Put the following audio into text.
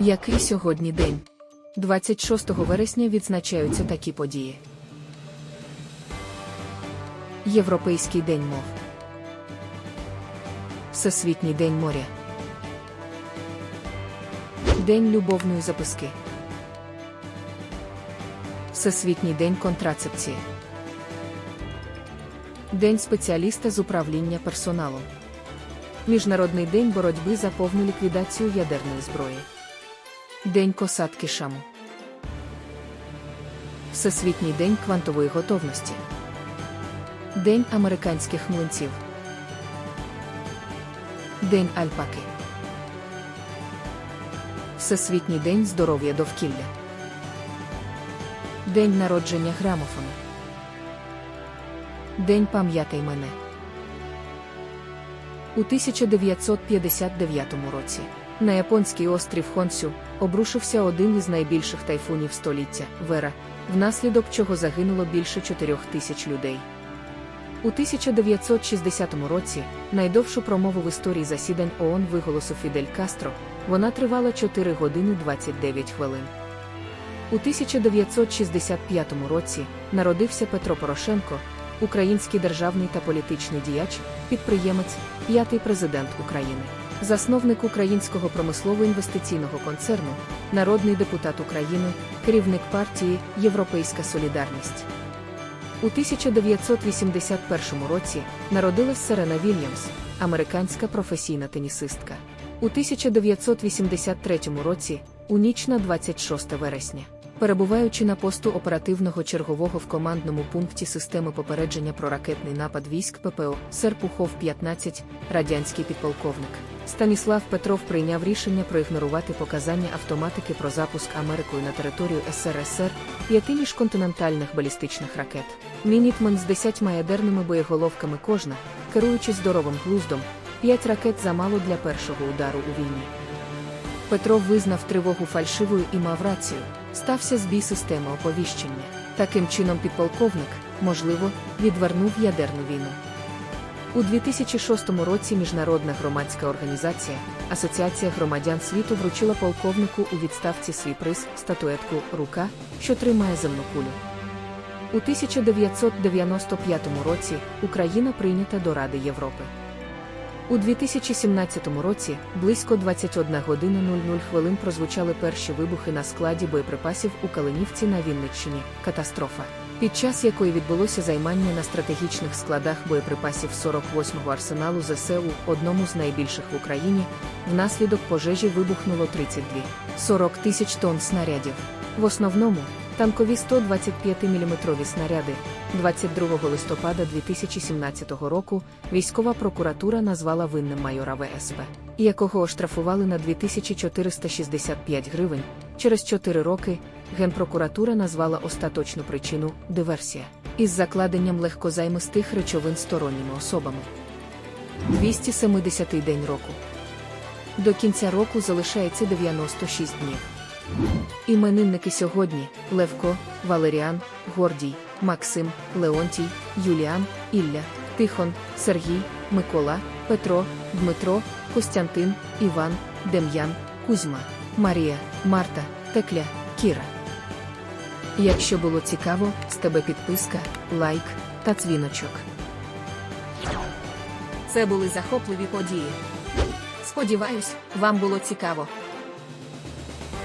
Який сьогодні день? 26 вересня відзначаються такі події. Європейський день мов. Всесвітній день моря. День любовної записки. Всесвітній день контрацепції. День спеціаліста з управління персоналом. Міжнародний день боротьби за повну ліквідацію ядерної зброї. День косатки Шаму. Всесвітній день квантової готовності. День американських млинців. День альпаки. Всесвітній день здоров'я довкілля. День народження грамофону. День пам'ятай мене. У 1959 році на японський острів Хонсю обрушився один із найбільших тайфунів століття Вера, внаслідок чого загинуло більше 4 тисяч людей. У 1960 році найдовшу промову в історії засідань ООН виголосив Фідель Кастро, вона тривала 4 години 29 хвилин. У 1965 році народився Петро Порошенко, український державний та політичний діяч, підприємець, п'ятий президент України, засновник українського промислово-інвестиційного концерну, народний депутат України, керівник партії Європейська Солідарність. У 1981 році народилась Серена Вільямс, американська професійна тенісистка. У 1983 році, у ніч на 26 вересня, перебуваючи на посту оперативного чергового в командному пункті системи попередження про ракетний напад військ ППО Серпухов 15, радянський підполковник. Станіслав Петров прийняв рішення проігнорувати показання автоматики про запуск Америкою на територію СРСР п'яти міжконтинентальних балістичних ракет. Мінітмен з 10 ядерними боєголовками кожна, керуючись здоровим глуздом, п'ять ракет замало для першого удару у війні. Петров визнав тривогу фальшивою і мав рацію, стався збій системи оповіщення. Таким чином підполковник, можливо, відвернув ядерну війну. У 2006 році міжнародна громадська організація Асоціація громадян світу вручила полковнику у відставці свій приз статуетку Рука, що тримає земну кулю. У 1995 році Україна прийнята до Ради Європи. У 2017 році близько 21 години 00 хвилин прозвучали перші вибухи на складі боєприпасів у Калинівці на Вінниччині. Катастрофа, під час якої відбулося займання на стратегічних складах боєприпасів 48-го арсеналу ЗСУ, одному з найбільших в Україні, внаслідок пожежі вибухнуло 32-40 тисяч тонн снарядів. В основному танкові 125-мм снаряди. 22 листопада 2017 року військова прокуратура назвала винним майора ВСП, якого оштрафували на 2465 гривень. Через 4 роки Генпрокуратура назвала остаточну причину диверсія із закладенням легкозаймистих речовин сторонніми особами. 270-й день року. До кінця року залишається 96 днів. Іменинники сьогодні Левко, Валеріан, Гордій, Максим, Леонтій, Юліан, Ілля, Тихон, Сергій, Микола, Петро, Дмитро, Костянтин, Іван, Дем'ян, Кузьма, Марія, Марта, Текля, Кіра. Якщо було цікаво, з тебе підписка, лайк та дзвіночок. Це були захопливі події. Сподіваюсь, вам було цікаво.